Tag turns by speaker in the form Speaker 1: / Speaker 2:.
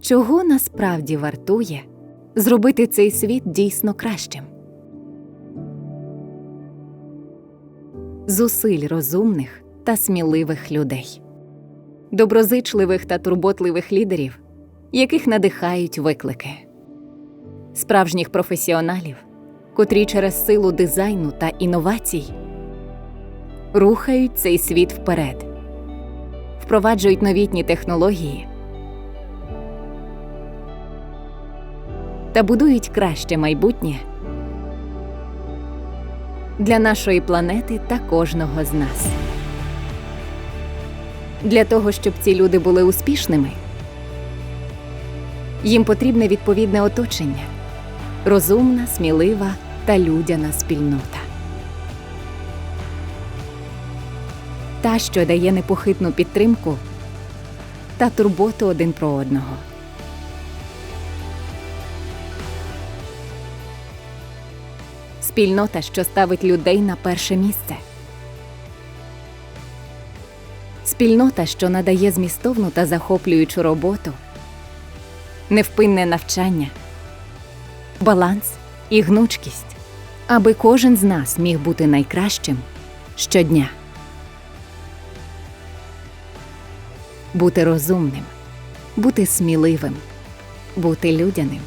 Speaker 1: чого насправді вартує зробити цей світ дійсно кращим? Зусиль розумних та сміливих людей, доброзичливих та турботливих лідерів, яких надихають виклики, справжніх професіоналів, котрі через силу дизайну та інновацій рухають цей світ вперед, впроваджують новітні технології та будують краще майбутнє для нашої планети та кожного з нас. Для того, щоб ці люди були успішними, їм потрібне відповідне оточення, розумна, смілива та людяна спільнота. Та, що дає непохитну підтримку та турботу один про одного. Спільнота, що ставить людей на перше місце. Спільнота, що надає змістовну та захоплюючу роботу, невпинне навчання, баланс і гнучкість, аби кожен з нас міг бути найкращим щодня. Бути розумним, бути сміливим, бути людяним.